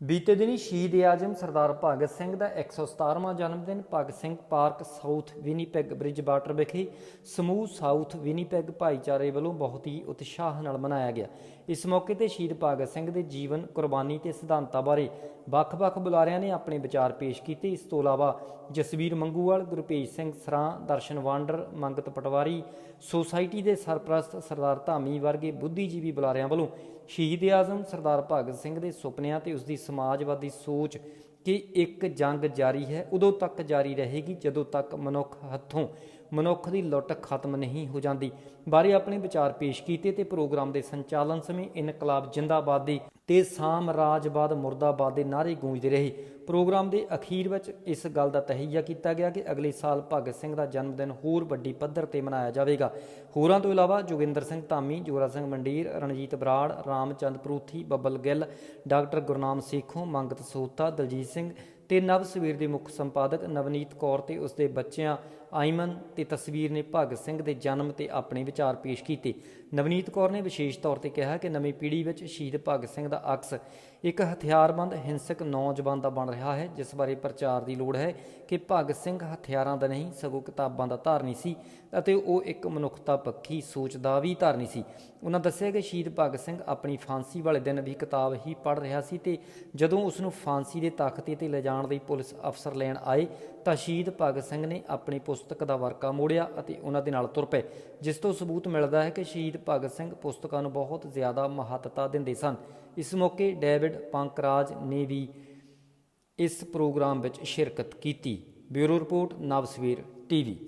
ਬੀਤੇ ਦਿਨੀ ਸ਼ਹੀਦ ਆਜਮ ਸਰਦਾਰ ਭਗਤ ਸਿੰਘ ਦਾ 117ਵਾਂ ਜਨਮ ਦਿਨ Bhagat Singh park south Winnipeg Bridgwater ਵਿਖੇ ਸਮੂਹ ਸਾਊਥ ਵਿਨੀਪੈਗ ਭਾਈਚਾਰੇ ਵੱਲੋਂ ਬਹੁਤ ਹੀ ਉਤਸ਼ਾਹ ਨਾਲ ਮਨਾਇਆ ਗਿਆ। ਇਸ ਮੌਕੇ ਤੇ ਸ਼ਹੀਦ ਭਗਤ ਸਿੰਘ ਦੇ ਜੀਵਨ, ਕੁਰਬਾਨੀ ਤੇ ਸਿਧਾਂਤਾਂ ਬਾਰੇ ਵੱਖ-ਵੱਖ ਬੁਲਾਰਿਆਂ ਨੇ ਆਪਣੇ ਵਿਚਾਰ ਪੇਸ਼ ਕੀਤੇ। ਇਸ ਤੋਂ ਇਲਾਵਾ ਜਸਵੀਰ ਮੰਗੂਵਾਲ ਗੁਰਪੇਜ ਸਿੰਘ ਸਰਾਂ, ਦਰਸ਼ਨ ਵਾਂਡਰ, ਮੰਗਤ ਪਟਵਾਰੀ, ਸੁਸਾਇਟੀ ਦੇ ਸਰਪ੍ਰਸਤ ਸਰਦਾਰ ਧਾਮੀ ਵਰਗੇ ਬੁੱਧੀਜੀਵੀ ਬੁਲਾਰਿਆਂ ਵੱਲੋਂ ਸ਼ਹੀਦ ਆਜ਼ਮ ਸਰਦਾਰ ਭਗਤ ਸਿੰਘ ਦੇ ਸੁਪਨਿਆਂ ਤੇ ਉਸ ਦੀ ਸਮਾਜਵਾਦੀ ਸੋਚ ਕਿ ਇੱਕ ਜੰਗ ਜਾਰੀ ਹੈ, ਉਦੋਂ ਤੱਕ ਜਾਰੀ ਰਹੇਗੀ, ਜਦੋਂ ਤੱਕ ਮਨੁੱਖ ਹੱਥੋਂ ਮਨੁੱਖ ਦੀ ਲੁੱਟ ਖਤਮ ਨਹੀਂ ਹੋ ਜਾਂਦੀ। ਬਾਰੇ ਆਪਣੇ ਵਿਚਾਰ ਪੇਸ਼ ਕੀਤੇ ਤੇ ਪ੍ਰੋਗਰਾਮ ਦੇ ਸੰਚਾਲਨ ਸਮੇਂ ਇਨਕਲਾਬ ਜਿੰਦਾਬਾਦ ਦੇ ਤੇ ਸਾਮਰਾਜਵਾਦ ਮੁਰਦਾਬਾਦ ਦੇ ਨਾਅਰੇ ਗੂੰਜਦੇ ਰਹੇ। ਪ੍ਰੋਗਰਾਮ ਦੇ ਅਖੀਰ ਵਿੱਚ ਇਸ ਗੱਲ ਦਾ ਤਹਈਆ ਕੀਤਾ ਗਿਆ ਕਿ ਅਗਲੇ ਸਾਲ ਭਗਤ ਸਿੰਘ ਦਾ ਜਨਮ ਦਿਨ ਹੋਰ ਵੱਡੀ ਪੱਧਰ ਤੇ ਮਨਾਇਆ ਜਾਵੇਗਾ। ਹੋਰਾਂ ਤੋਂ ਇਲਾਵਾ ਜੋਗਿੰਦਰ ਸਿੰਘ ਧਾਮੀ, ਜੋਰਾ ਸਿੰਘ ਮੰਡੀਰ, ਰਣਜੀਤ ਬਰਾੜ, ਰਾਮਚੰਦ ਪ੍ਰੂਥੀ, ਬੱਬਲ ਗਿੱਲ, ਡਾਕਟਰ ਗੁਰਨਾਮ ਸੇਖੋਂ, ਮੰਗਤ ਸੋਤਾ, ਦਲਜੀਤ ਸਿੰਘ ਤੇ ਨਵ ਸਵੇਰ ਦੇ ਮੁੱਖ ਸੰਪਾਦਕ ਨਵਨੀਤ ਕੌਰ ਤੇ ਉਸ ਦੇ ਬੱਚਿਆਂ ਆਇਮਨ ਤੇ ਤਸਵੀਰ ਨੇ ਭਗਤ ਸਿੰਘ ਦੇ ਜਨਮ ਤੇ ਆਪਣੇ ਵਿਚਾਰ ਪੇਸ਼ ਕੀਤੇ। ਨਵਨੀਤ ਕੌਰ ਨੇ ਵਿਸ਼ੇਸ਼ ਤੌਰ ਤੇ ਕਿਹਾ ਕਿ ਨਵੀਂ ਪੀੜ੍ਹੀ ਵਿੱਚ ਸ਼ਹੀਦ ਭਗਤ ਸਿੰਘ ਦਾ ਅਕਸ ਇੱਕ ਹਥਿਆਰਬੰਦ, ਹਿੰਸਕ ਨੌਜਵਾਨ ਦਾ ਬਣ ਰਿਹਾ ਹੈ, ਜਿਸ ਬਾਰੇ ਪ੍ਰਚਾਰ ਦੀ ਲੋੜ ਹੈ ਕਿ ਭਗਤ ਸਿੰਘ ਹਥਿਆਰਾਂ ਦਾ ਨਹੀਂ, ਸਗੋਂ ਕਿਤਾਬਾਂ ਦਾ ਧਾਰਨੀ ਸੀ ਅਤੇ ਉਹ ਇੱਕ ਮਨੁੱਖਤਾ ਪੱਖੀ ਸੋਚ ਦਾ ਵੀ ਧਾਰਨੀ ਸੀ। ਉਹਨਾਂ ਦੱਸਿਆ ਕਿ ਸ਼ਹੀਦ ਭਗਤ ਸਿੰਘ ਆਪਣੀ ਫਾਂਸੀ ਵਾਲੇ ਦਿਨ ਵੀ ਕਿਤਾਬ ਹੀ ਪੜ੍ਹ ਰਿਹਾ ਸੀ ਤੇ ਜਦੋਂ ਉਸ ਨੂੰ ਫਾਂਸੀ ਦੇ ਤਖਤੇ ਤੇ ਲਿਜਾਣ ਲਈ ਪੁਲਿਸ ਅਫਸਰ ਲੈਣ ਆਏ ਤਾਂ ਸ਼ਹੀਦ ਭਗਤ ਸਿੰਘ ਨੇ ਆਪਣੀ ਪੁਸਤਕ ਦਾ ਵਰਕਾ ਮੋੜਿਆ ਅਤੇ ਉਹਨਾਂ ਦੇ ਨਾਲ ਤੁਰ ਪਏ, ਜਿਸ ਤੋਂ ਸਬੂਤ ਮਿਲਦਾ ਹੈ ਕਿ ਸ਼ਹੀਦ ਭਗਤ ਸਿੰਘ ਪੁਸਤਕਾਂ ਨੂੰ ਬਹੁਤ ਜ਼ਿਆਦਾ ਮਹੱਤਤਾ ਦਿੰਦੇ ਸਨ। ਇਸ ਮੌਕੇ ਡੇਵਿਡ ਪੰਕਰਾਜ ਨੇ ਵੀ ਇਸ ਪ੍ਰੋਗਰਾਮ ਵਿੱਚ ਸ਼ਿਰਕਤ ਕੀਤੀ। Bureau report Navsawer TV.